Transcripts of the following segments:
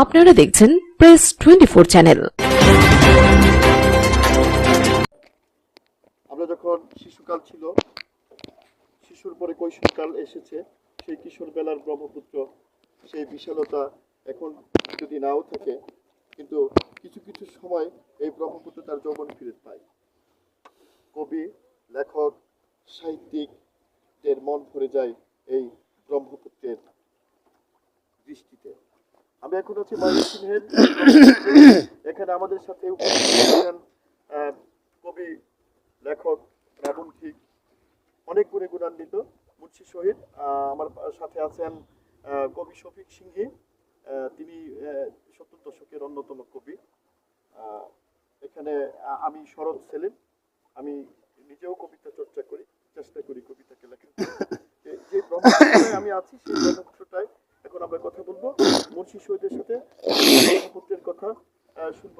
আপনারা দেখছেন press twenty four channel আমরা যখন শিশুকাল ছিল, শিশুর পরে কৈশোরকাল এসেছে, সেই কিশোর বেলার ব্রহ্মপুত্র, সেই বিশালতা এখন যদি নাও থাকে, কিন্তু কিছু কিছু সময় এই ব্রহ্মপুত্র তার যৌবন ফিরে পায়। কবি, লেখক, সাহিত্যিকদের মন ভরে যায় এই ব্রহ্মপুত্রের দৃষ্টিতে। আমি এখন আছি ময়মনসিংহের এখানে আমাদের সাথে উপস্থিত কবি লেখক প্রাবন্ধিক অনেক গুণে গুণান্বিত মুন্সি শহীদ আমার সাথে আছেন কবি শফিক সিংহি তিনি সত্তর দশকের অন্যতম কবি। এখানে আমি শরৎ সেলিম আমি নিজেও কবিতা চর্চা করি চেষ্টা করি কবিতাকে লেখার। যে- যে ব্রহ্মপুত্রটায় আমি আছি সেই ব্রহ্মপুত্রটায় এখন আমরা কথা বলব। মুন্সি শহীদের সাথে ব্রহ্মপুত্রের কথা শুনব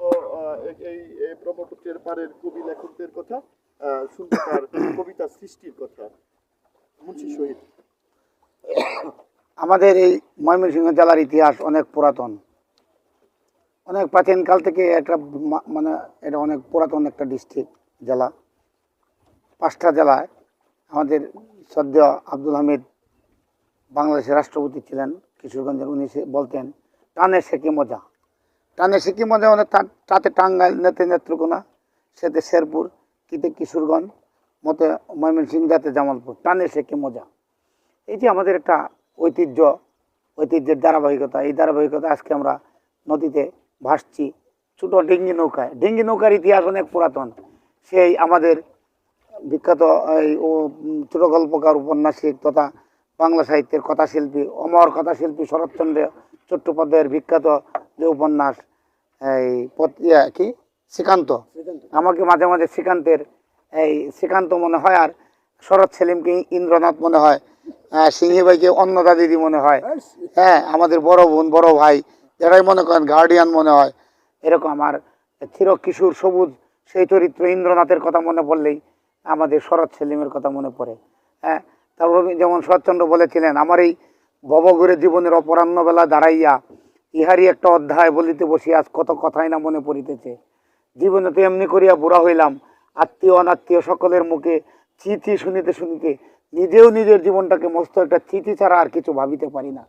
এই- ব্রহ্মপুত্রের পারের কবি লেখকদের কথা শুনব তার কবিতা সৃষ্টির কথা মুন্সি শহীদ আমাদের এই ময়মনসিংহ জেলার ইতিহাস অনেক পুরাতন। অনেক প্রাচীনকাল থেকে একটা মানে এটা অনেক পুরাতন একটা ডিস্ট্রিক্ট, জেলা। পাঁচটা জেলায় আমাদের সদ্য আব্দুল হামিদ বাংলাদেশের রাষ্ট্রপতি ছিলেন কিশোরগঞ্জের উনি বলতেন টানে শেখে মজা? টানে শেখে মজা? মানে তাতে টাঙ্গাইল নেতে নেত্রকোনা সেতে শেরপুর কিতে কিশোরগঞ্জ মতে ময়মনসিংহ যাতে জামালপুর। টানে শেখে মজা? এই যে আমাদের একটা ঐতিহ্য ঐতিহ্যের ধারাবাহিকতা এই ধারাবাহিকতা আজকে আমরা নদীতে ভাসছি ছোটো ডিঙ্গি নৌকায়। ডিঙ্গি নৌকার ইতিহাস অনেক পুরাতন। সেই আমাদের বিখ্যাত এই উম, গল্পকার উপন্যাসিক তথা বাংলা সাহিত্যের কথাশিল্পী অমর কথাশিল্পী শরৎচন্দ্র চট্টোপাধ্যায়ের বিখ্যাত যে উপন্যাস এই ইয়া, কি? শ্রীকান্ত। আমাকে মাঝে মাঝে শ্রীকান্তের এই শ্রীকান্ত মনে হয় আর শরৎ সেলিমকে ইন্দ্রনাথ মনে হয় আহ, সিংহী ভাইকে অন্নদা দিদি মনে হয় হ্যাঁ আমাদের বড় বোন বড় ভাই যারাই মনে করেন গার্ডিয়ান মনে হয়। এরকম আমার চির কিশোর সবুজ সেই চরিত্র ইন্দ্রনাথের কথা মনে পড়লেই আমাদের শরৎ সেলিমের কথা মনে পড়ে হ্যাঁ। তারপর যেমন শরৎচন্দ্র বলেছিলেন, আমার এই ভবঘুরে জীবনের অপরাহ্ন বেলা দাঁড়াইয়া ইহারই একটা অধ্যায় বলিতে বসি, আজ কত কথাই না মনে পড়িতেছে। জীবনে তো এমনি করিয়া বুড়া হইলাম। আত্মীয় অনাত্মীয় সকলের মুখে চিঠি শুনিতে শুনিতে নিজেও নিজের জীবনটাকে মস্ত একটা চিঠি ছাড়া আর কিছু ভাবিতে পারি না।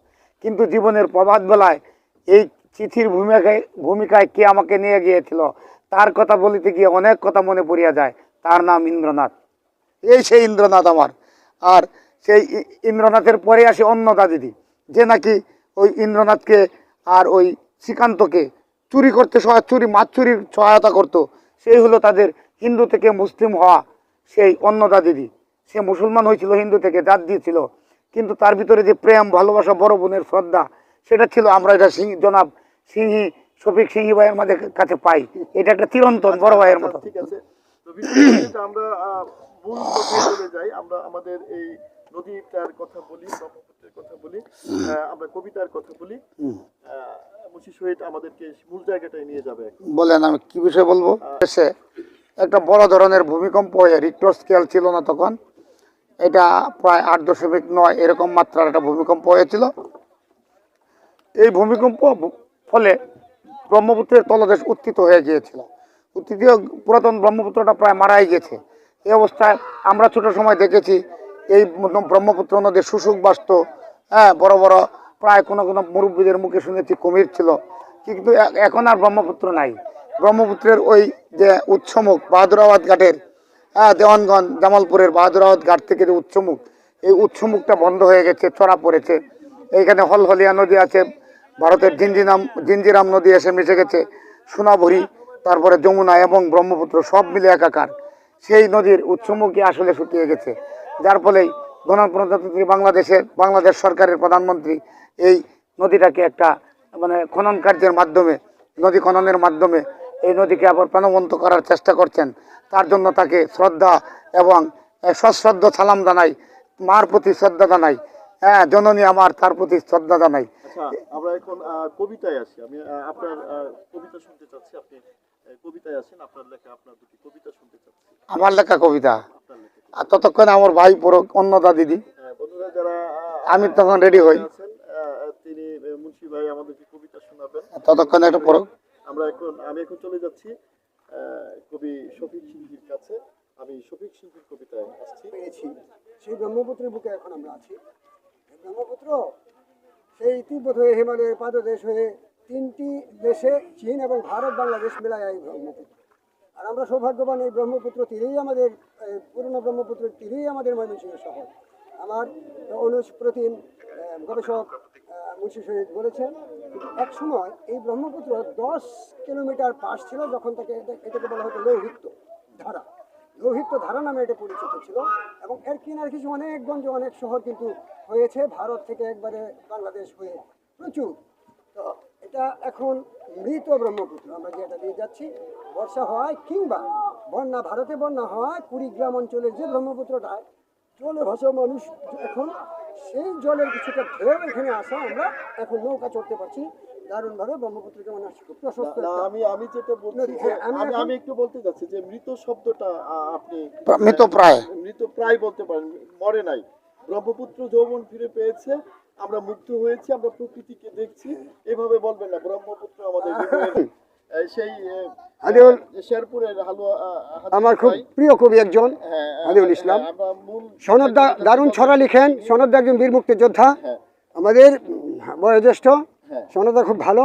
কিন্তু জীবনের প্রভাত বেলায় এই চিঠির ভূমিকায় ভূমিকায় কে আমাকে নিয়ে গিয়েছিল, তার কথা বলিতে গিয়ে অনেক কথা মনে পড়িয়া যায়। তার নাম ইন্দ্রনাথ। এই সেই ইন্দ্রনাথ আমার। আর সেই ইন্দ্রনাথের পরে আসে অন্নদা দিদি। যে নাকি ওই ইন্দ্রনাথকে আর ওই শ্রীকান্তকে চুরি করতে সহায়, চুরি, মাছ চুরির সহায়তা করতো। সেই হলো তাদের হিন্দু থেকে মুসলিম হওয়া সেই অন্নদা দিদি। সে মুসলমান হয়েছিল হিন্দু থেকে, জাত দিয়েছিল। কিন্তু তার ভিতরে যে প্রেম, ভালোবাসা, বড় বোনের শ্রদ্ধা, সেটা ছিল আমরা এটা সিং, জনাব সিংহি, শফিক সিংহি ভাইয়ের মাঝে কাছে পাই। এটা একটা চিরন্তন বড় ভাইয়ের মতো। ঠিক আছে। আমরা মূল চলে যাই আমরা আমাদের এই নদীটার কথা বলি ব্রহ্মপুত্রের কথা বলি আমরা কবিতার কথা বলি। মুন্সি শহীদ আমাদেরকে মূল জায়গাটায় নিয়ে যাবে বলেন আমি কি বিষয় বলব? দেশে একটা বড় ধরনের ভূমিকম্প হয়ে রিক্টর স্কেল ছিল না তখন এটা প্রায় আট দশমিক নয় এরকম মাত্রার একটা ভূমিকম্প হয়েছিল। এই ভূমিকম্প ফলে ব্রহ্মপুত্রের তলদেশ উত্থিত হয়ে গিয়েছিল। উত্থিত পুরাতন ব্রহ্মপুত্রটা প্রায় মারাই গেছে। এই অবস্থায় আমরা ছোট সময় দেখেছি, এই ব্রহ্মপুত্র নদীর শুশুক বাস্ত হ্যাঁ বড় বড়, প্রায় কোনো কোনো মুরব্বীদের মুখে শুনেছি কুমির ছিল। কিন্তু এখন আর ব্রহ্মপুত্র নাই। ব্রহ্মপুত্রের ওই যে উৎসমুখ বাহাদুরাবাদ ঘাটের হ্যাঁ দেওয়ানগঞ্জ, জামালপুরের বাহাদুরাবাদ ঘাট থেকে যে উৎসমুখ, এই উৎসমুখটা বন্ধ হয়ে গেছে চড়া পড়েছে। এইখানে হলহলিয়া নদী আছে, ভারতের জিঞ্জিরাম জিঞ্জিরাম নদী এসে মিশে গেছে, সোনাভরি, তারপরে যমুনা এবং ব্রহ্মপুত্র সব মিলে একাকার। সেই নদীর উৎসমুখী আসলে শুকিয়ে গেছে। যার ফলেই গণপ্রজাতন্ত্রী বাংলাদেশের, বাংলাদেশ সরকারের প্রধানমন্ত্রী এই নদীটাকে একটা মানে খনন কার্যের মাধ্যমে, নদী খননের মাধ্যমে এই নদীকে আবার প্রাণবন্ত করার চেষ্টা করছেন। তার জন্য তাকে শ্রদ্ধা এবং সশ্রদ্ধ সালাম জানাই, মার প্রতি শ্রদ্ধা জানাই হ্যাঁ জননী আমার তার প্রতি শ্রদ্ধা জানাই। আচ্ছা আমরা এখন কবিতায় আসি। আমি আপনার কবিতা শুনতে চাচ্ছি, আপনি কবিতায় আসেন আপনার লেখা আপনার দুটি কবিতা শুনতে চাচ্ছি। আমার লেখা কবিতা? আপনার লেখা আর ততক্ষণে আমার ভাই পুরো অন্নদা দিদি। হ্যাঁ, বন্ধুরা যারা আমি তখন রেডি হই। আছেন, তিনি মুন্সি ভাই আমাদেরকে কবিতা শোনাবেন। ততক্ষণ একটা পড়ো আমরা এখন আমি এখন চলে যাচ্ছি কবি শফিক সিংহির কাছে। আমি শফিক সিংহির কবিতায় আসছি। পেয়েছি। সেই ব্রহ্মপুত্রের বুকে এখন আমরা আছি। ব্রহ্মপুত্র সেই তিব্বত হয়ে হিমালয়ের পাদদেশ হয়ে তিনটি দেশে চীন এবং ভারত বাংলাদেশ মেলায় এই ব্রহ্মপুত্র। আর আমরা সৌভাগ্যবান এই ব্রহ্মপুত্র তীরেই আমাদের পুরনো ব্রহ্মপুত্রের তীরেই আমাদের ময়মনসিংহ শহর। আমার অনুপ্রতিম আহ, গবেষক মুন্সি শহীদ বলেছেন এক সময় এই ব্রহ্মপুত্র দশ কিলোমিটার পাশ ছিল যখন তাকে এটা- এটাকে বলা হতো লৌহিত্য ধারা। লৌহিত্য ধারা নামে এটা পরিচিত ছিল এবং এর কিনার কিছু অনেক গঞ্জ অনেক শহর কিন্তু হয়েছে। ভারত থেকে একবারে বাংলাদেশ হয়ে প্রচুর। তো এটা এখন মৃত ব্রহ্মপুত্র আমরা যেটা দিয়ে যাচ্ছি বর্ষা হয় কিংবা বন্যা ভারতে বন্যা হয় কুড়িগ্রাম অঞ্চলের যে ব্রহ্মপুত্রটায় জলে ভাসা মানুষ এখন সেই জলের কিছুটা ঢেউ এখানে আসা আমরা এখন নৌকা চড়তে পারছি। দারুণভাবে ব্রহ্মপুত্রকে মনে খুব প্রশস্ত আমি আমি যেটা বলছি হ্যাঁ, আমি আমি একটু বলতে যাচ্ছি যে মৃত শব্দটা আপনি মৃত প্রায়। মৃত প্রায় বলতে পারেন মরে নাই। ব্রহ্মপুত্র যৌবন ফিরে পেয়েছে আমরা মুক্ত হয়েছি আমরা প্রকৃতিকে দেখছি। এভাবে বলবেন না ব্রহ্মপুত্র আমাদের সেই আহ, হাদিউল- শেরপুরের হালুয়া আমার খুব প্রিয় কবি একজন হ্যাঁ, ইসলাম হ্যাঁ, আমরা দারুণ ছড়া লিখেন সনদদা একজন বীর মুক্তিযোদ্ধা। হ্যাঁ। আমাদের বয়োজ্যেষ্ঠ হ্যাঁ। সনদা খুব ভালো।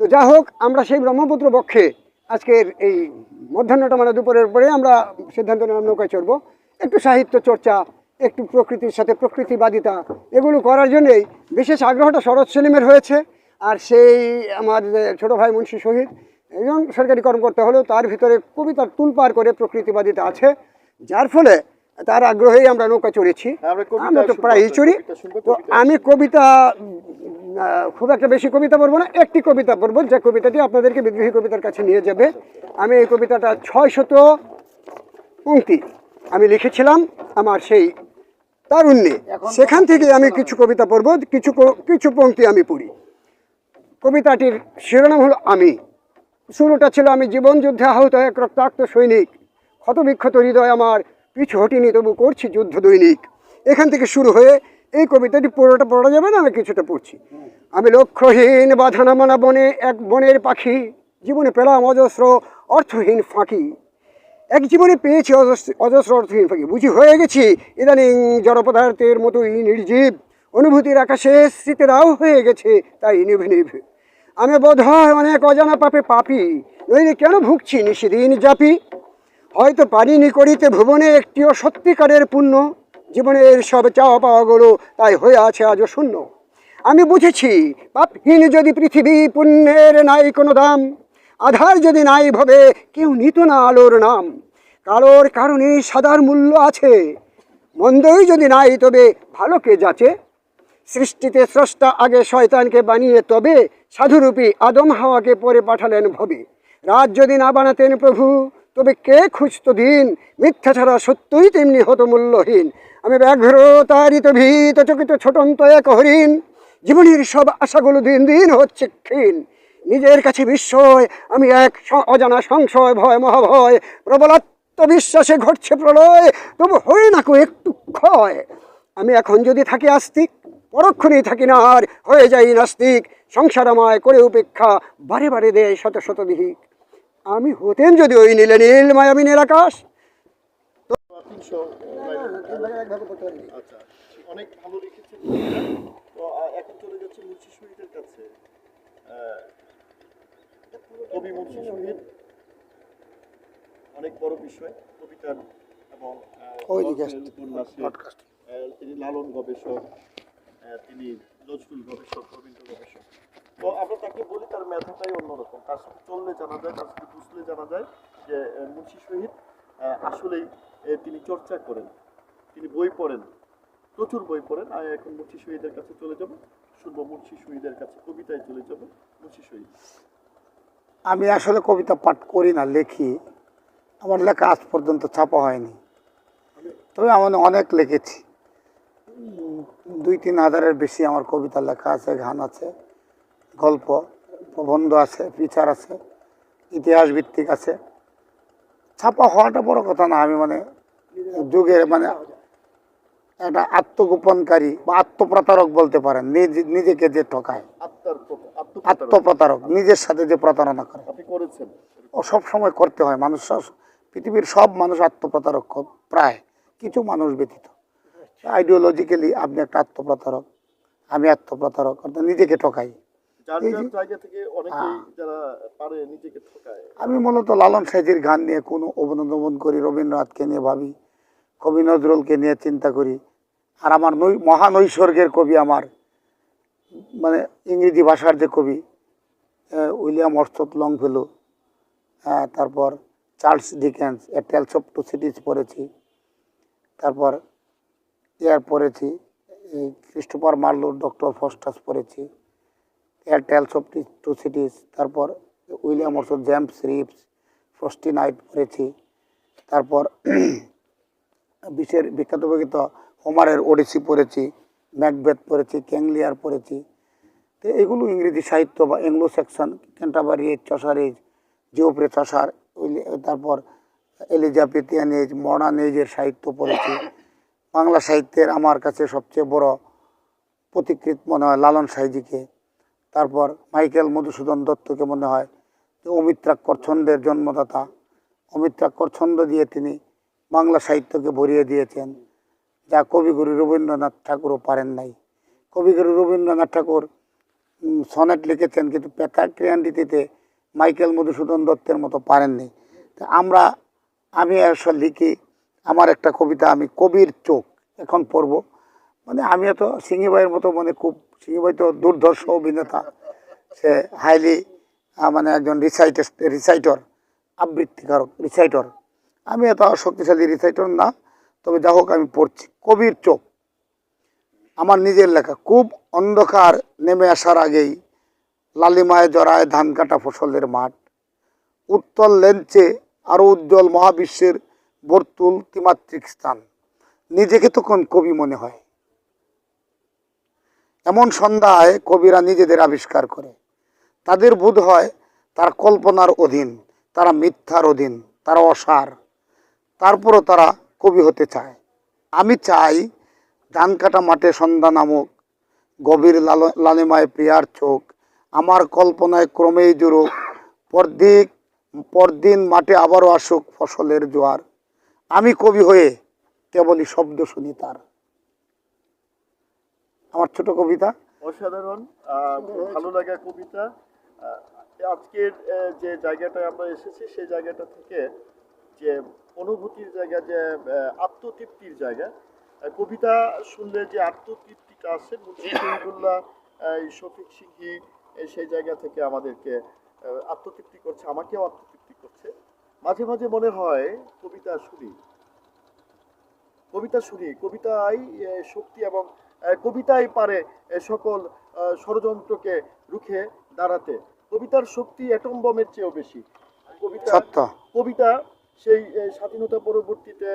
তো যা হোক আমরা সেই ব্রহ্মপুত্র বক্ষে আজকের এই মধ্যাহ্নটা মানে দুপুরের পরে আমরা সিদ্ধান্ত নিলাম নৌকায় চড়বো। একটু সাহিত্য চর্চা একটু প্রকৃতির সাথে প্রকৃতিবাদিতা। এগুলো করার জন্যেই বিশেষ আগ্রহটা শরৎ সেলিমের হয়েছে। আর সেই আমার ছোট ভাই মুন্সি শহীদ একজন সরকারি কর্মকর্তা হলেও তার ভিতরে কবিতার তুলপার করে প্রকৃতিবাদিতা আছে। যার ফলে তার আগ্রহেই আমরা নৌকা চড়েছি। আমরা তো প্রায়ই চড়ি। তো আমি কবিতা খুব একটা বেশি কবিতা পড়ব না একটি কবিতা পড়ব যে কবিতাটি আপনাদেরকে বিদ্রোহী কবিতার কাছে নিয়ে যাবে। আমি এই কবিতাটা ছয় শত পংক্তি আমি লিখেছিলাম আমার সেই তারুণ্যে। সেখান থেকে আমি কিছু কবিতা পড়ব কিছু কিছু পংক্তি আমি পড়ি। কবিতাটির শিরোনাম হলো আমি। শুরুটা ছিল আমি জীবন যুদ্ধে আহত এক রক্তাক্ত সৈনিক। ক্ষতবিক্ষত হৃদয় আমার পিছু হটিনি তবু করছি যুদ্ধ দৈনিক। এখান থেকে শুরু হয়ে এই কবিতাটি পুরোটা পড়া যাবে না আমি কিছুটা পড়ছি। আমি লক্ষ্যহীন বাধানা মানা বনে এক বনের পাখি। জীবনে পেলাম অজস্র অর্থহীন ফাঁকি। এক জীবনে পেয়েছি অজস্র অর্থহীন ফাঁকি। বুঝি হয়ে গেছি? ইদানিং জড় পদার্থের মতোই নির্জীব। অনুভূতির আকাশে স্মৃতিরাও হয়ে গেছে, তাই নিভে নিভে। আমি বোধ হয় অনেক অজানা পাপে পাপি, নইলে কেন ভুগছি নিশিদিন জাপি? হয়তো পারিনি করিতে ভুবনে একটিও সত্যিকারের পুণ্য, জীবনের সব চাওয়া পাওয়াগুলো তাই হয়ে আছে আজও শূন্য। আমি বুঝেছি, পাপহীন যদি পৃথিবী পুণ্যের নাই কোনো দাম আধার যদি নাই ভবে, কেউ নিত না আলোর নাম। কালোর কারণে সাদার মূল্য আছে। মন্দই যদি নাই তবে ভালো কে যাচে? সৃষ্টিতে স্রষ্টা আগে শয়তানকে বানিয়ে তবে সাধুরূপী আদম হাওয়াকে পরে পাঠালেন ভবে। রাত যদি না বানাতেন প্রভু, তবে কে খুঁজতো দিন? মিথ্যা ছাড়া সত্যই তেমনি হতো মূল্যহীন আমি ব্যাঘ্র তারিত ভীত, চকিত ছোটন্ত এক হরিণ। জীবনের সব আশাগুলো দিন দিন হচ্ছে ক্ষীণ। নিজের কাছে বিস্ময়, আমি এক অজানা সংশয়, ভয়, মহাভয় প্রবল আত্মবিশ্বাসে ঘটছে প্রলয়, তবু হয় না কো একটু ক্ষয়। আমি এখন যদি থাকি আস্তিক, পরক্ষণেই থাকি না আর, হয়ে যাই নাস্তিক, সংসার আমায় করে উপেক্ষা, বারে বারে দেয় শত শত দিহিক আমি হতেন যদি ওই নীলে নীল মায়াবিনের আকাশ। আচ্ছা অনেক ভালো লিখেছেন তো আহ, এখন চলে যাচ্ছে মুন্সি শহীদের কাছে আহ, কবি মুন্সি শহীদ অনেক বড় বিষয় কবিতার এবং তিনি লালন গবেষক তিনি নজরুল গবেষক রবীন্দ্র গবেষক। তো আমরা তাকে বলি তার মেধাটাই অন্যরকম। তার সাথে চললে জানা যায় তার সাথে বুঝলে জানা যায় যে মুন্সি শহীদ আসলেই তিনি চর্চা করেন তিনি বই পড়েন প্রচুর বই পড়েন। আমি এখন মুন্সি শহীদের কাছে চলে যাব শুনব মুন্সি শহীদের কাছে কবিতায় চলে যাব মুন্সি শহীদ। আমি আসলে কবিতা পাঠ করি না, লেখি। আমার লেখা আজ পর্যন্ত ছাপা হয়নি। তবে আমি অনেক লিখেছি। দুই তিন হাজারের বেশি আমার কবিতা লেখা আছে, গান আছে, গল্প, প্রবন্ধ আছে, বিচার আছে ইতিহাস ভিত্তিক আছে। ছাপা হওয়াটা বড় কথা না, আমি মানে যুগের মানে একটা আত্মগোপনকারী বা আত্মপ্রতারক বলতে পারেন। নিজেকে যে ঠকায়। আত্মপ্রতারক নিজের সাথে যে প্রতারণা করে। ও সব সময় করতে হয়। মানুষ সব- পৃথিবীর সব মানুষ আত্মপ্রতারক প্রায় কিছু মানুষ ব্যতীত। আইডিওলজিক্যালি আপনি একটা আত্মপ্রতারক আমি আত্মপ্রতারক অর্থাৎ নিজেকে ঠকাই। আমি মূলত লালন সাইজির গান নিয়ে কোনো অবলম্বন করি রবীন্দ্রনাথকে নিয়ে ভাবি। কবি নজরুলকে নিয়ে চিন্তা করি। আর আমার নৈ মহানৈসর্গের কবি আমার মানে ইংরেজি ভাষার যে কবি উইলিয়াম অর্থত হ্যাঁ তারপর Charles Dickens, a, tales of two cities পড়েছি, তারপর ইয়ার পড়েছি এই ক্রিস্টোফার মার্লোর, ডক্টর ফস্টাস পড়েছি এয়ার টেলস অফ টু সিটিজ, তারপর William Orson James ribs, frosty night পড়েছি, তারপর বিশ্বের বিখ্যাত বিখ্যাত হোমারের ওডিসি পড়েছি ম্যাকবেথ পড়েছি ক্যাংলিয়ার পড়েছি। তো এগুলো ইংরেজি সাহিত্য বা Anglo Saxon Canterbury age age Geoffrey Willy- তারপর এলিজাবেথিয়ান এজ মডার্ন এজের সাহিত্য পড়েছি। বাংলা সাহিত্যের আমার কাছে সবচেয়ে বড় প্রতিকৃত মনে হয় লালন সাইজিকে তারপর মাইকেল মধুসূদন দত্তকে মনে হয় অমিত্রাক্ষর ছন্দের জন্মদাতা। অমিত্রাক্ষর ছন্দ দিয়ে তিনি বাংলা সাহিত্যকে ভরিয়ে দিয়েছেন, যা কবিগুরু রবীন্দ্রনাথ ঠাকুরও পারেন নাই। কবিগুরু রবীন্দ্রনাথ ঠাকুর সনেট লিখেছেন, কিন্তু পেতাক্রিয়ান্ডিতে মাইকেল মধুসূদন দত্তের মতো পারেননি তা আমরা, আমি আসলে লিখি, আমার একটা কবিতা আমি, কবির চোখ, এখন পড়ব। মানে আমি তো সিঙ্গি ভাইয়ের মতো মানে খুব ভাই তো দুর্ধর্ষ অভিনেতা। সে হাইলি মানে একজন রিসাইটেস, রিসাইটর, আবৃত্তিকারক, রিসাইটর। আমি এত শক্তিশালী রিসাইটর না, তবে যা হোক আমি পড়ছি। কবির চোখ। আমার নিজের লেখা। খুব অন্ধকার নেমে আসার আগেই লালিমায় জড়ায় ধান কাটা ফসলের মাঠ। উত্তল লেঞ্চে আরও উজ্জ্বল মহাবিশ্বের বর্তুল ত্রিমাত্রিক স্থান। নিজেকে তখন কবি মনে হয়। এমন সন্ধ্যায় কবিরা নিজেদের আবিষ্কার করে। তাদের বোধ হয় তার কল্পনার অধীন, তারা মিথ্যার অধীন, তারা অসার। তারপরও তারা কবি হতে চায়। আমি চাই ধান কাটা মাঠে সন্ধ্যা নামক, গভীর লাল- লালিমায় প্রিয়ার চোখ। আমার কল্পনায় ক্রমেই জুড়ুক, পরদিক পরদিন মাঠে আবারও আসুক ফসলের জোয়ার। আমি কবি হয়ে কেবলই শব্দ শুনি তার। আমার ছোট কবিতা। অসাধারণ ভালো লাগা কবিতা। আজকের যে জায়গাটায় আমরা এসেছি, সেই জায়গাটা থেকে যে অনুভূতির জায়গা যে আত্মতৃপ্তির জায়গা। কবিতা শুনলে যে আত্মতৃপ্তিটা শহীদুল্লাহ আহ, শফিক সিংহি এই সেই জায়গা থেকে আমাদেরকে আত্মতৃপ্তি করছে আমাকেও আত্মতৃপ্তি করছে। মাঝে মাঝে মনে হয় কবিতা শুনি। কবিতা শুনি কবিতাই শক্তি এবং কবিতাই পারে সকল ষড়যন্ত্রকে রুখে দাঁড়াতে। কবিতার শক্তি অ্যাটম বমের চেয়েও বেশি। কবিতা কবিতা সেই স্বাধীনতা পরবর্তীতে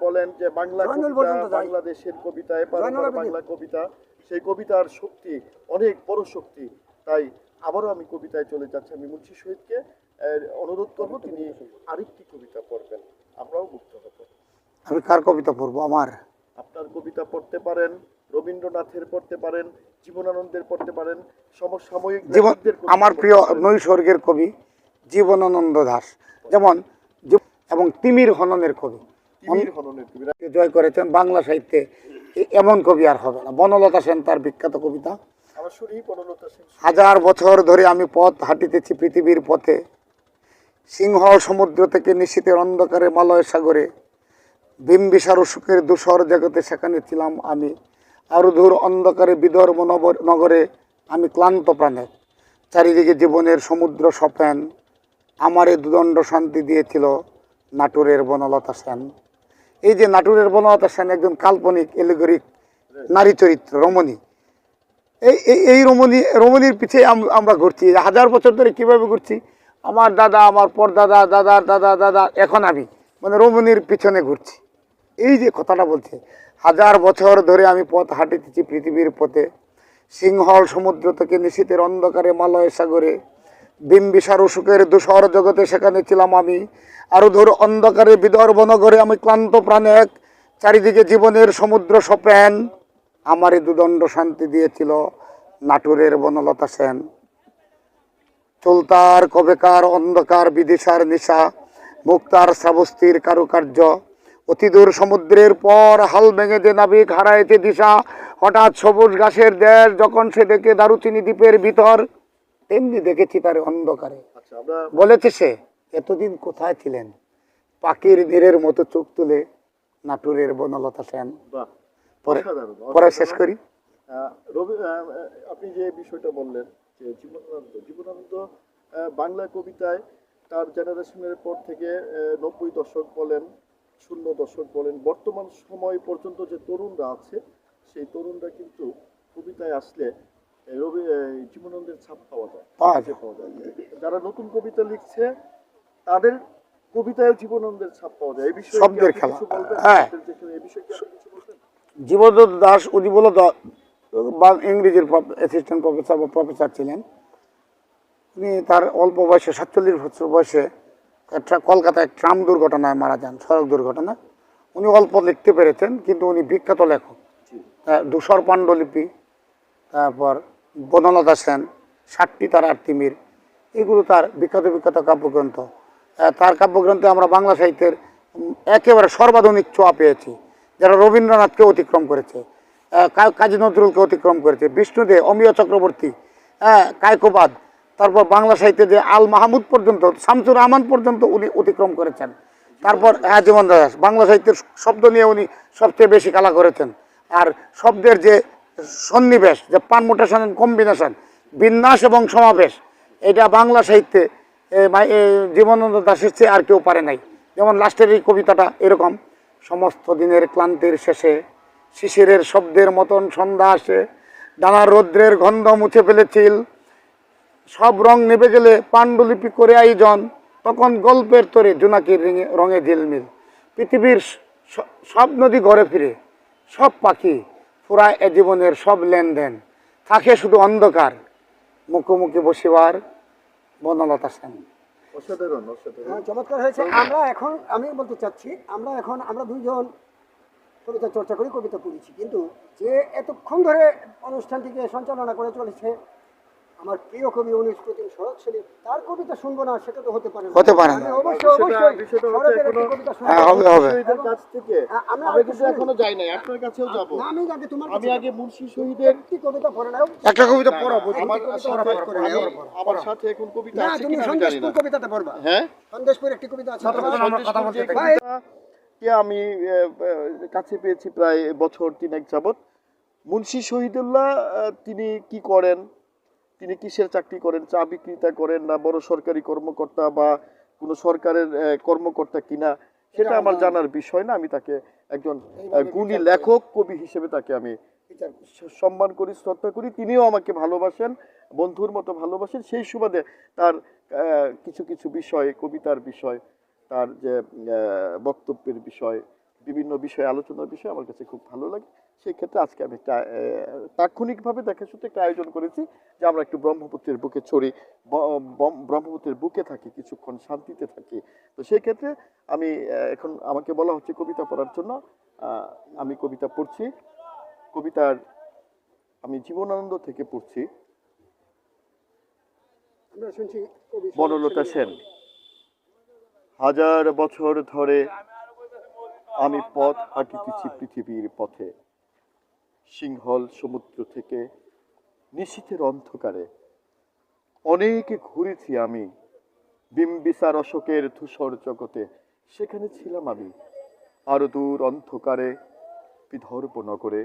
বলেন যে বাংলা কবিতা বাংলাদেশের কবিতা এপার। বাংলা কবিতা সেই কবিতার শক্তি অনেক বড় শক্তি। তাই আবারও আমি কবিতায় চলে যাচ্ছি। আমি মুন্সি শহীদকে অনুরোধ করব তিনি আরেকটি কবিতা পড়বেন। আমরাও মুক্ত হব। আমি কার কবিতা পড়ব? আমার? আপনার কবিতা পড়তে পারেন রবীন্দ্রনাথের পড়তে পারেন জীবনানন্দের পড়তে পারেন সমসাময়িক জীবন আমার প্রিয়। নৈসর্গের কবি জীবনানন্দ দাস। যেমন এবং তিমির হননের কবি। জয় করেছেন বাংলা সাহিত্যে এমন কবি আর হবে না। বনলতা সেন তার বিখ্যাত কবিতা। হাজার বছর ধরে আমি পথ হাঁটিতেছি পৃথিবীর পথে। সিংহ সমুদ্র থেকে নিশীতের অন্ধকারে মালয় সাগরে। বিম্বিসার সুখের ধূসর জগতে সেখানে ছিলাম আমি। আরুধুর অন্ধকারে বিদর্ভ নব- নগরে আমি ক্লান্ত প্রাণে। চারিদিকে জীবনের সমুদ্র সপেন আমারে দুদণ্ড শান্তি দিয়েছিল। নাটুরের বনলতা সেন। এই যে নাটুরের বনলতা সেন একজন কাল্পনিক, এলিগরিক নারী চরিত্র, রমণী। এই, এই- এই রমণী, রমণীর পিছে আমরা ঘুরছি। হাজার বছর ধরে কীভাবে ঘুরছি? আমার দাদা, আমার পরদাদা দাদার দাদা দাদা, এখন আমি মানে রমণীর পিছনে ঘুরছি। এই যে কথাটা বলছে, হাজার বছর ধরে আমি পথ হাঁটিতেছি পৃথিবীর পথে। সিংহল সমুদ্র থেকে নিশীতের অন্ধকারে, মালয় সাগরে। বিম্বিসার অসুখের দুসর জগতে সেখানে ছিলাম আমি। আরও ধর অন্ধকারে বিদর্ভ নগরে আমি ক্লান্ত প্রাণে এক চারিদিকে জীবনের সমুদ্র সপেন আমারে দুদণ্ড শান্তি দিয়েছিল নাটুরের বনলতা সেন। চুলতার কবেকার অন্ধকার বিদিশার নিশা, মুক্তার শ্রাবস্তির কারুকার্য। অতিদূর সমুদ্রের পর হাল ভেঙে যে নাবিক হারাইতে দিশা, হঠাৎ সবুজ ঘাসের দেশ যখন সে দেখে দারুচিনি দ্বীপের ভিতর তেমনি দেখেছি তার অন্ধকারে। আচ্ছা আমরা বলেছে সে এতদিন কোথায় ছিলেন? পাখির নীরের মতো চোখ তুলে নাটুরের বনলতা সেন। পরে পরে শেষ করি। রবি আপনি যে বিষয়টা বললেন যে জীবনানন্দ জীবনানন্দ বাংলা কবিতায় তার জেনারেশনের পর থেকে নব্বই দশক বলেন শূন্য দশক বলেন বর্তমান সময় পর্যন্ত যে তরুণরা আছে সেই তরুণরা কিন্তু কবিতায় আসলে রবি আহ, জীবনানন্দের ছাপ পাওয়া যায় পাওয়া যায়। যারা নতুন কবিতা লিখছে তাদের কবিতায় জীবনানন্দের ছাপ পাওয়া যায়। এই বিষয়ে শব্দের খেলা। হ্যাঁ। এই বিষয়ে জীবদত্ত দাস উজ্জ্বল বা ইংরেজির অ্যাসিস্ট্যান্ট প্রফেসর বা প্রফেসর ছিলেন। উনি তার অল্প বয়সে সাতচল্লিশ বছর বয়সে একটা কলকাতায় ট্রাম দুর্ঘটনায় মারা যান সড়ক দুর্ঘটনা। উনি অল্প লিখতে পেরেছেন কিন্তু উনি বিখ্যাত লেখক। আহ, ধূসর পাণ্ডুলিপি তারপর বনলতা সেন ষাটটি তার আর্তিমির এগুলো তার বিখ্যাত বিখ্যাত কাব্যগ্রন্থ। তার কাব্যগ্রন্থে আমরা বাংলা সাহিত্যের একেবারে সর্বাধুনিক ছোঁয়া পেয়েছি, যারা রবীন্দ্রনাথকে অতিক্রম করেছে কাজী নজরুলকে অতিক্রম করেছে বিষ্ণুদে অমিয় চক্রবর্তী হ্যাঁ কায়কোবাদ, তারপর বাংলা সাহিত্যে যে আল মাহমুদ পর্যন্ত, শামসুর রহমান পর্যন্ত উনি অতিক্রম করেছেন। তারপর হ্যাঁ জীবন দাস বাংলা সাহিত্যের শব্দ নিয়ে উনি সবচেয়ে বেশি খেলা করেছেন। আর শব্দের যে সন্নিবেশ, যে পারমুটেশন কম্বিনেশন বিন্যাস এবং সমাবেশ, এটা বাংলা সাহিত্যে জীবনানন্দ দাসের চেয়ে আর কেউ পারে নাই। যেমন লাস্টের এই কবিতাটা এরকম, সমস্ত দিনের ক্লান্তির শেষে, শিশিরের শব্দের মতন সন্ধ্যা আসে ডানার রৌদ্রের গন্ধ মুছে ফেলেছিল সব রং নেবে গেলে পাণ্ডুলিপি করে আয়োজন তখন গল্পের তরে জোনাকির রিঙে, রঙে ঝিলমিল। পৃথিবীর সব নদী ঘরে ফিরে, সব পাখি ফুরায় এ জীবনের সব লেনদেন। থাকে শুধু অন্ধকার। মুখোমুখি বসিবার বনলতা সেন। হ্যাঁ, চমৎকার হয়েছে। আমরা এখন আমি বলতে চাচ্ছি আমরা এখন আমরা দুইজন কবিতা চর্চা করি কবিতা পড়েছি। কিন্তু যে এতক্ষণ ধরে অনুষ্ঠানটিকে সঞ্চালনা করে চলেছে আমার প্রিয় কবি উনিশ প্রতিম শরৎ সেলিম তার কবিতা শুনব না সেটা তো হতে পারে না। হতে পারে না। আমি অবশ্যই অবশ্যই শরতের একটি কবিতা শুনব। হ্যাঁ, হবে, হবে। কাছ থেকে। হ্যাঁ, আমরা কিন্তু এখনও যাই নাই আপনার কাছেও যাব। না, আমি আগে তোমার আমি কাছে আগে মুন্সি শহীদের একটি কবিতা পড়ে নাও। একটা কবিতা পড়াবো আমার সাথে পড়া, পড়া, আমি- পড়া, আমার সাথে এখন কবিতা আছে তুমি কিনা আমি জানি সন্দেশপুর কবিতাটা পড়বা? হ্যাঁ? সন্দেশপুর একটি কবিতা আছে। আমি কাছে পেয়েছি প্রায় বছর তিনেক যাবত মুন্সি শহীদুল্লাহ তিনি কি করেন? তিনি কিসের চাকরি করেন? চা বিক্রেতা করেন না বড় সরকারি কর্মকর্তা বা কোনো সরকারের কর্মকর্তা কিনা? সেটা আমার জানার বিষয় না। আমি তাকে একজন গুণী লেখক কবি হিসেবে তাকে আমি সম্মান করি শ্রদ্ধা করি। তিনিও আমাকে ভালোবাসেন বন্ধুর মতো ভালোবাসেন। সেই সুবাদে তার কিছু কিছু বিষয় কবিতার বিষয় তার যে বক্তব্যের বিষয় বিভিন্ন বিষয়ে আলোচনার বিষয় আমার কাছে খুব ভালো লাগে। সেই ক্ষেত্রে আজকে আমি তাৎক্ষণিকভাবে দেখা সত্যি একটা আয়োজন করেছি যে আমরা একটু ব্রহ্মপুত্রের বুকে বম- ব্রহ্মপুত্রের বুকে থাকি কিছুক্ষণ শান্তিতে থাকি। তো সেই ক্ষেত্রে আমি এখন আমাকে বলা হচ্ছে কবিতা পড়ার জন্য আমি কবিতা পড়ছি। কবিতার আমি জীবনানন্দ থেকে পড়ছি। আমরা শুনছি কবি বনলতা সেন। হাজার বছর ধরে আমি পথ হাঁটিতেছি পৃথিবীর পথে। সিংহল সমুদ্র থেকে নিশীথের অন্ধকারে। অনেকে ঘুরেছি আমি বিম্বিসার অশোকের ধূসর জগতে। সেখানে ছিলাম আমি আরও দূর অন্ধকারে বিদর্ভ নগরে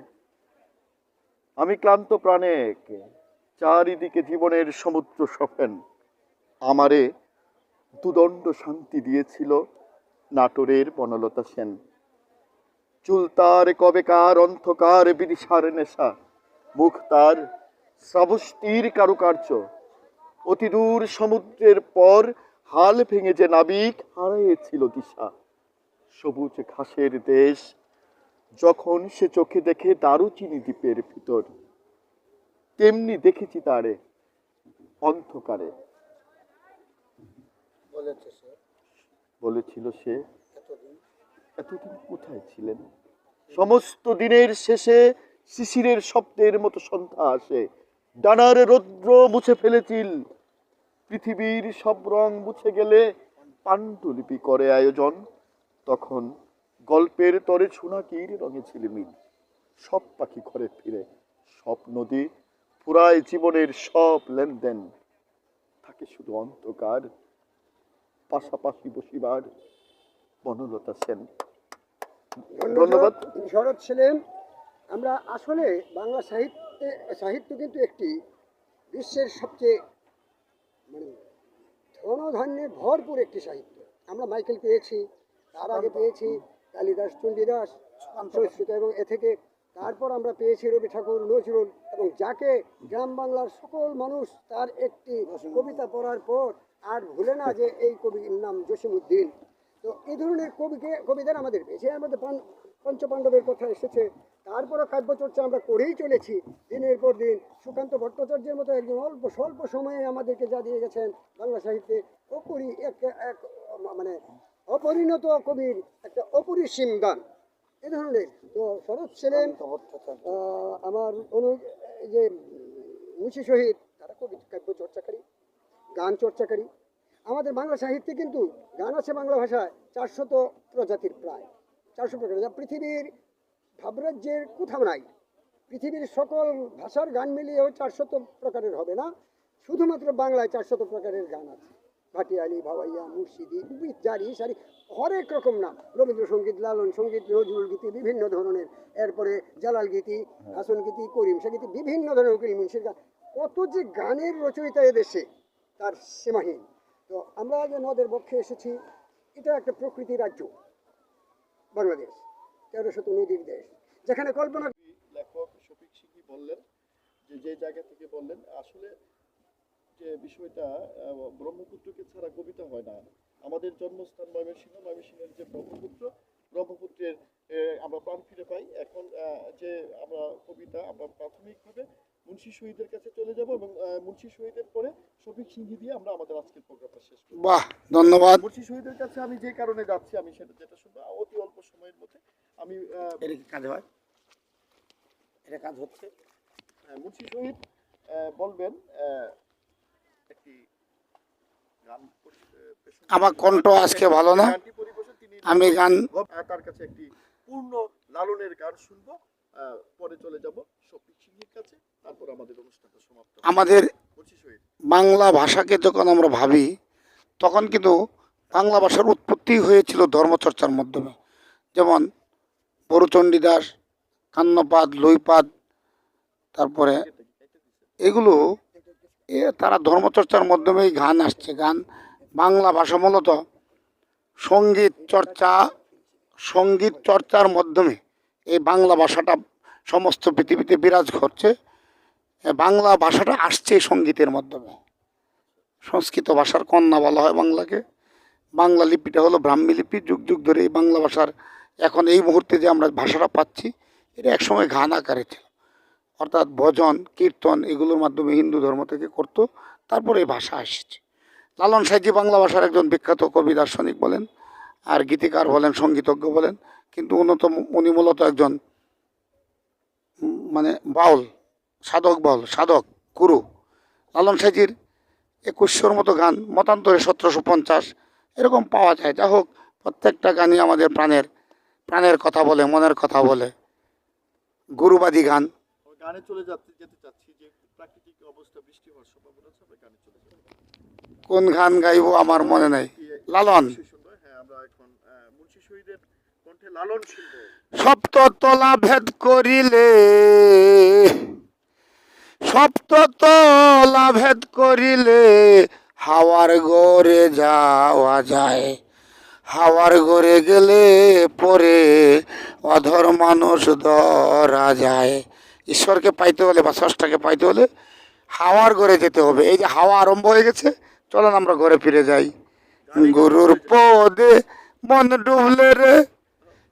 আমি ক্লান্ত প্রাণে চারিদিকে জীবনের সমুদ্র সফেন আমারে দুদণ্ড শান্তি দিয়েছিল নাটোরের বনলতা সেন। চুল তার কবেকার অন্ধকার বিদিশার নেশা। মুখ তার শ্রাবস্তির কারুকার্য। অতি দূর সমুদ্রের পর হাল ভেঙে যে নাবিক হারাইয়েছিল দিশা। সবুজ ঘাসের দেশ যখন সে চোখে দেখে দারুচিনি দ্বীপের ভিতর তেমনি দেখেছি তারে অন্ধকারে। বলেছিল সে এতদিন কোথায় ছিলেন? সমস্ত দিনের শেষে শিশিরের শব্দের মতো সন্ধ্যা আসে। ডানার রৌদ্র মুছে ফেলেছিল। পৃথিবীর সব রং মুছে গেলে পাণ্ডুলিপি করে আয়োজন। তখন গল্পের তরে ছুনাকির রঙে ঝিলিমিল সব পাখি ঘরে ফিরে, সব নদী পুরায় জীবনের সব লেনদেন। থাকে শুধু অন্ধকার, পাশাপাশি বসিবার বনলতা সেন। ধন্যবাদ। শরৎ ছিলেন আমরা আসলে বাংলা সাহিত্যে সাহিত্য কিন্তু একটি বিশ্বের সবচেয়ে মানে ধনধান্যে ভরপুর একটি সাহিত্য। আমরা মাইকেল পেয়েছি তার আগে পেয়েছি কালিদাস চণ্ডীদাস সংস্কৃত এবং এ থেকে। তারপর আমরা পেয়েছি রবি ঠাকুর নজরুল এবং যাকে গ্রাম বাংলার সকল মানুষ তার একটি কবিতা পড়ার পর আর ভুলে না যে এই কবির নাম জসিমুদ্দিন তো এই ধরনের কবিকে কবিদের আমাদের বেশি আমাদের পঞ্চপাণ্ডবের কথা এসেছে। তারপরে কাব্যচর্চা আমরা করেই চলেছি দিনের পর দিন। সুকান্ত ভট্টাচার্যের মতো একজন অল্প স্বল্প সময়ে আমাদেরকে যা দিয়ে গেছেন বাংলা সাহিত্যে অপরি এক এক মানে অপরিণত কবির একটা অপরিসীম গান। এ ধরনের। তো শরৎ আহ, আমার অনু এই যে মুন্সি শহীদ তারা কবি কাব্য চর্চাকারী গান চর্চাকারী। আমাদের বাংলা সাহিত্যে কিন্তু গান আছে বাংলা ভাষায় চারশত প্রজাতির প্রায়। চারশো প্রকার যা পৃথিবীর ভাবরাজ্যের কোথাও নাই। পৃথিবীর সকল ভাষার গান মিলিয়েও চারশত প্রকারের হবে না। শুধুমাত্র বাংলায় চারশত প্রকারের গান আছে। ভাটিয়ালি, ভাওয়াইয়া, মুর্শিদি জারি সারি, হরেক রকম নাম। রবীন্দ্রসঙ্গীত, লালন সংগীত, নজরুল গীতি, বিভিন্ন ধরনের। এরপরে জালাল গীতি, হাসন গীতি, করিম গীতি, বিভিন্ন ধরনের উকিল মুন্সির গান। কত যে গানের রচয়িতা এদেশে তার সীমাহীন। তো আমরা যে নদের বক্ষে এসেছি। এটা একটা প্রকৃতি রাজ্য, বাংলাদেশ তেরো শত নদীর দেশ। যেখানে কল্পনা লেখক শফিক সিংহি বললেন যে যে জায়গা থেকে বললেন, আসলে যে বিষয়টা ব্রহ্মপুত্রকে ছাড়া কবিতা হয় না। আমাদের জন্মস্থান ময়মনসিংহ, ময়মনসিংহের যে ব্রহ্মপুত্র, ব্রহ্মপুত্রের আমরা প্রাণ ফিরে পাই। এখন যে আমরা কবিতা, আমরা প্রাথমিকভাবে মুন্সি শহীদের কাছে চলে যাব এবং মুন্সি শহীদের পরে শফিক সিংহি দিয়ে আমরা আমাদের আজকের প্রোগ্রামটা শেষ করব। বাহ ধন্যবাদ। মুন্সি শহীদের কাছে আমি যে কারণে যাচ্ছি আমি সেটা যেটা শুনব অতি অল্প সময়ের মধ্যে আমি এটা কি কাজ হয়? এটা কাজ হচ্ছে? হ্যাঁ, মুন্সি শহীদ বলবেন একটি গান আমার কণ্ঠ আজকে ভালো না। আমি গান তার কাছে একটি পূর্ণ লালনের গান শুনব। পরে চলে যাব শফিক সিংহের কাছে। আমাদের বাংলা ভাষাকে যখন আমরা ভাবি তখন কিন্তু বাংলা ভাষার উৎপত্তি হয়েছিল ধর্মচর্চার মাধ্যমে। যেমন বড়চণ্ডীদাস কান্নপাদ লইপাদ তারপরে এগুলো এ তারা ধর্মচর্চার মাধ্যমেই গান আসছে। গান বাংলা ভাষা মূলত সংগীত চর্চা সংগীত চর্চার মাধ্যমে এই বাংলা ভাষাটা সমস্ত পৃথিবীতে বিরাজ করছে। বাংলা ভাষাটা আসছে সঙ্গীতের মাধ্যমে। সংস্কৃত ভাষার কন্যা বলা হয় বাংলাকে। বাংলা লিপিটা হলো ব্রাহ্মী লিপি, যুগ যুগ ধরে এই বাংলা ভাষার এখন এই মুহূর্তে যে আমরা ভাষাটা পাচ্ছি, এটা একসময় ঘান আকারে ছিল। অর্থাৎ ভজন, কীর্তন এগুলোর মাধ্যমে হিন্দু ধর্ম থেকে করতো, তারপরে এই ভাষা এসেছে। লালন সাইজি বাংলা ভাষার একজন বিখ্যাত কবি, দার্শনিক বলেন, আর গীতিকার বলেন, সঙ্গীতজ্ঞ বলেন, কিন্তু উন্নত উনি মূলত একজন মানে বাউল। সাধক বল সাধক গুরু। লালন সাইজির একুশশোর মতো গান মতান্তরে সতেরোশো পঞ্চাশ। এরকম পাওয়া যায়। যা হোক প্রত্যেকটা গানই আমাদের প্রাণের প্রাণের কথা বলে মনের কথা বলে। গুরুবাদী গান। চলে যাচ্ছে যেতে চাচ্ছি যে প্রাকৃতিক অবস্থা বৃষ্টি হওয়ার সম্ভাবনা আছে আমরা গানে চলে যাব। কোন গান গাইবো আমার মনে নেই। লালন। হ্যাঁ আমরা এখন মুন্সি শহীদের কণ্ঠে লালন শুনব। সপ্ততলা ভেদ করিলে সপ্ততলা ভেদ করিলে হাওয়ার গড়ে যাওয়া যায়। হাওয়ার গড়ে গেলে পরে অধর মানুষ ধরা যায়। ঈশ্বরকে পাইতে হলে বা ষষ্ঠাকে পাইতে হলে হাওয়ার গড়ে যেতে হবে। এই যে হাওয়া আরম্ভ হয়ে গেছে চলেন আমরা ঘরে ফিরে যাই। গুরুর পদে মন ডুবলে রে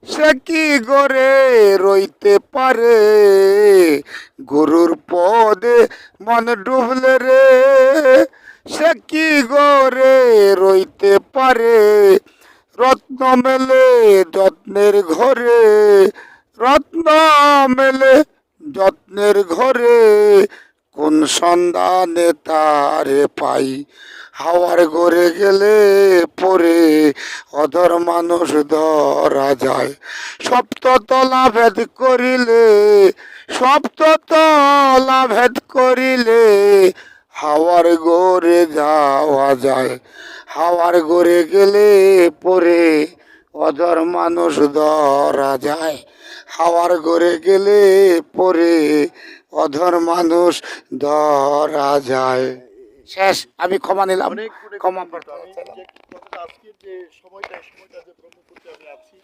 সে কি রইতে পারে? গুরুর পদে মন ডুবলে রে। সে কি গরে রইতে পারে? রত্ন মেলে যত্নের ঘরে। রত্ন মেলে যত্নের ঘরে। কোন সন্ধানে তারে পাই হাওয়ার গড়ে গেলে পরে অধর মানুষ ধরা যায়। সপ্ততলা ভেদ করিলে, সপ্ততলা ভেদ করিলে হাওয়ার গড়ে যাওয়া যায়। হাওয়ার গড়ে গেলে পরে অধর মানুষ ধরা যায়। হাওয়ার গড়ে গেলে পরে অধর মানুষ ধরা যায়। শেষ আমি ক্ষমা নিলাম। ক্ষমা দুঃখিত। আমি যে কথাটা আজকের যে সময়টা সময়টা যে ব্রহ্মপুত্রে আমি আছি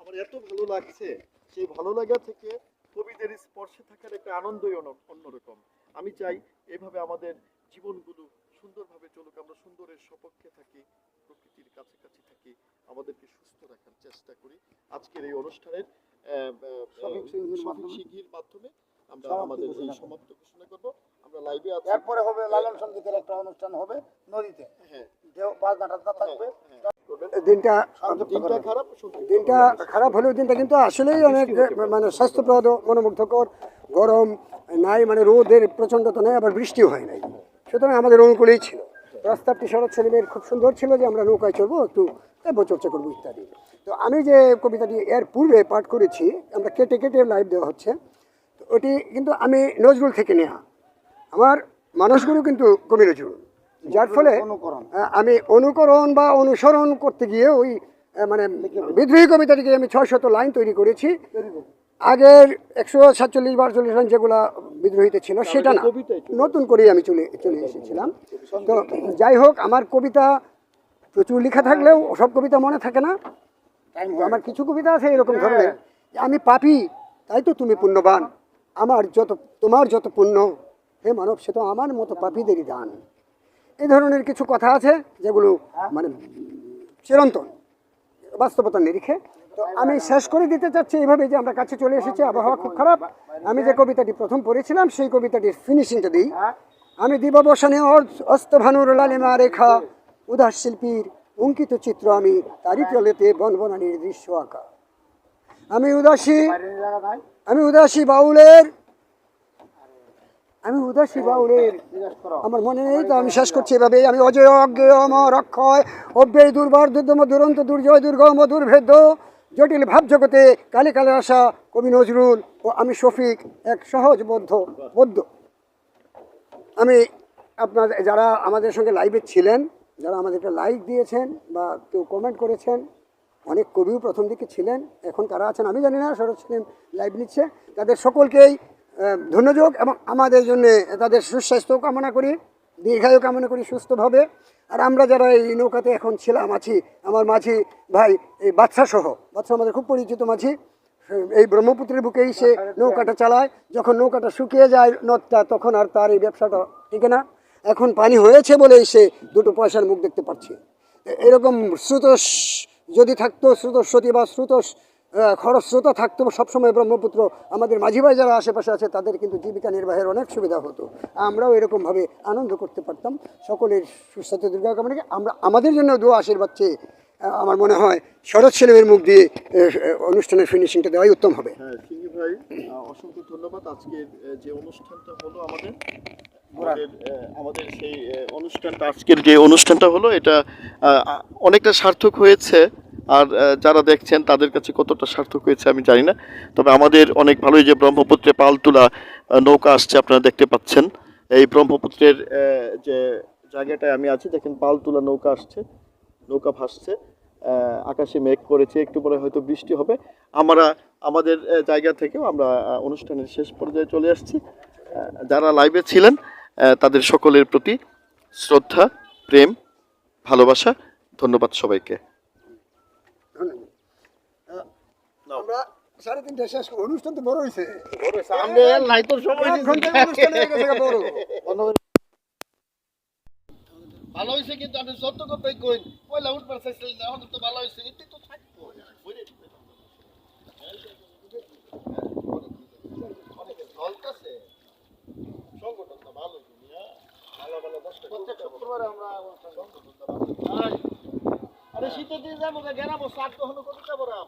আমার এত ভালো লাগছে সেই ভালো লাগা থেকে কবিদের স্পর্শে থাকার একটা আনন্দই অন্যরকম। আমি চাই এভাবে আমাদের জীবনগুলো সুন্দরভাবে চলুক আমরা সুন্দরের সপক্ষে থাকি প্রকৃতির কাছাকাছি থাকি আমাদেরকে সুস্থ রাখার চেষ্টা করি। আজকের এই অনুষ্ঠানের শফিক মাধ্যমে। আমরা আমাদের এই সমাপ্ত ঘোষণা করব। আমরা লাইভে আছি। এরপরে হবে লালন সঙ্গীতের একটা অনুষ্ঠান হবে নদীতে। হ্যাঁ। দেও বাজনা টাজনা থাকবে। দিনটা দিনটা খারাপ দিনটা খারাপ হলেও দিনটা কিন্তু আসলেই অনেক মানে স্বাস্থ্যপ্রদ মনোমুগ্ধকর গরম নাই মানে রোদের প্রচণ্ডতা নাই আবার বৃষ্টিও হয় নাই। সুতরাং আমাদের অনুকূলেই ছিল। প্রস্তাবটি শরৎ সেলিমের খুব সুন্দর ছিল যে আমরা নৌকায় চলবো একটু চর্চা করব ইত্যাদি। তো আমি যে কবিতাটি এর পূর্বে পাঠ করেছি আমরা কেটে কেটে লাইভ দেওয়া হচ্ছে তো ওটি কিন্তু আমি নজরুল থেকে নেওয়া আমার মানুষগুলো কিন্তু কবি নজরুল যার ফলে আমি অনুকরণ বা অনুসরণ করতে গিয়ে ওই মানে বিদ্রোহী কবিতাটিকে আমি ছয় শত লাইন তৈরি করেছি। আগের একশো সাতচল্লিশ বারচল্লিশ লাইন যেগুলা বিদ্রোহীতে ছিল সেটা না। নতুন করেই আমি চলে চলে এসেছিলাম। তো যাই হোক আমার কবিতা প্রচুর লেখা থাকলেও সব কবিতা মনে থাকে না। আমার কিছু কবিতা আছে এরকম ধরনের। যে আমি পাপি তাই তো তুমি পুণ্যবান। আমার যত তোমার যত পুণ্য হে মানব, সে তো আমার মতো পাপীদেরই দান। এই ধরনের কিছু কথা আছে যেগুলো মানে চিরন্তন বাস্তবতার নিরিখে। তো আমি শেষ করে দিতে চাচ্ছি এইভাবে যে আমরা কাছে চলে এসেছি, আবহাওয়া খুব খারাপ। আমি যে কবিতাটি প্রথম পড়েছিলাম, সেই কবিতাটির ফিনিশিংটা দিই। আমি দিবাবসানে অস্তভানুর লালিমা রেখা, উদাস শিল্পীর অঙ্কিত চিত্র আমি তারই তলেতে বনবনানির দৃশ্য আঁকা। আমি উদাসী আমি উদাসী বাউলের আমি উদাসী বাউলের আমার মনে নেই তো আমি শেষ করছি এভাবে আমি অজয় অজ্ঞেয় অমর অক্ষয় অব্যয় দুর্বার দুর্দম দুরন্ত দুর্জয় দুর্গম দুর্ভেদ্য জটিল ভাব জগতে কালে কালে আসা কবি নজরুল ও আমি শফিক এক সহজ বদ্ধ বদ্ধ। আমি আপনার যারা আমাদের সঙ্গে লাইভে ছিলেন যারা আমাদেরকে লাইক দিয়েছেন বা কেউ কমেন্ট করেছেন অনেক কবিও প্রথম দিকে ছিলেন এখন কারা আছেন আমি জানি না শরৎ লাইভ নিচ্ছে। তাদের সকলকেই ধন্যযোগ এবং আমাদের জন্য তাদের সুস্বাস্থ্য কামনা করি, দীর্ঘায়ু কামনা করি সুস্থভাবে। আর আমরা যারা এই নৌকাতে এখন ছিলাম, আছি, আমার মাঝি ভাই, এই বাচ্চা সহ বাচ্চা আমাদের খুব পরিচিত মাঝি, এই ব্রহ্মপুত্রের বুকেই সে নৌকাটা চালায়। যখন নৌকাটা শুকিয়ে যায় নদটা, তখন আর তার এই ব্যবসাটা ঠিক না। এখন পানি হয়েছে বলেই সে দুটো পয়সার মুখ দেখতে পাচ্ছে। এরকম স্রোত যদি থাকতো স্রোতস্বতী বা স্রোত খরস্রোত থাকতো, সবসময় ব্রহ্মপুত্র, আমাদের মাঝি ভাই যারা আশেপাশে আছে, তাদের কিন্তু জীবিকা নির্বাহের অনেক সুবিধা হতো। আমরাও এরকমভাবে আনন্দ করতে পারতাম। সকলের সুস্বাস্থ্য দুর্গা কামনাকে আমরা, আমাদের জন্য দোয়া, আশীর্বাদ চেয়ে আমার মনে হয় শরৎ সেলিমের মুখ দিয়ে অনুষ্ঠানের ফিনিশিংটা দেওয়াই উত্তম হবে। হ্যাঁ অসংখ্য ধন্যবাদ। আজকের যে অনুষ্ঠানটা হলো আমাদের আমাদের সেই অনুষ্ঠানটা, আজকের যে অনুষ্ঠানটা হলো, এটা অনেকটা সার্থক হয়েছে। আর যারা দেখছেন তাদের কাছে কতটা সার্থক হয়েছে আমি জানি না। তবে আমাদের অনেক ভালোই যে ব্রহ্মপুত্রে পালতুলা নৌকা আসছে আপনারা দেখতে পাচ্ছেন। এই ব্রহ্মপুত্রের যে জায়গাটায় আমি আছি, দেখেন পালতুলা নৌকা আসছে, নৌকা ভাসছে আকাশে মেঘ করেছে, একটু পরে হয়তো বৃষ্টি হবে। আমরা, আমাদের জায়গা থেকেও আমরা অনুষ্ঠানের শেষ পর্যায়ে চলে আসছি। যারা লাইভে ছিলেন তাদের সকলের প্রতি শ্রদ্ধা, প্রেম, ভালোবাসা, ধন্যবাদ সবাইকে। আমরা সাড়ে তিনটা শেষ অনুষ্ঠান তো বড় হয়েছে। ভালো হয়েছে কিন্তু আমি যত কথাই কই পয়লা উঠবার চাইছিলেন এখন তো ভালো হয়েছে এতে তো থাকব। চলতেছে। সংগঠনটা ভালো ভালো ভালো দশটা প্রত্যেক শুক্রবারে আমরা সংগঠনটা ভালো আরে শীতের দিন যাব গেরাবো সাত কখনো কবিতা পড়াম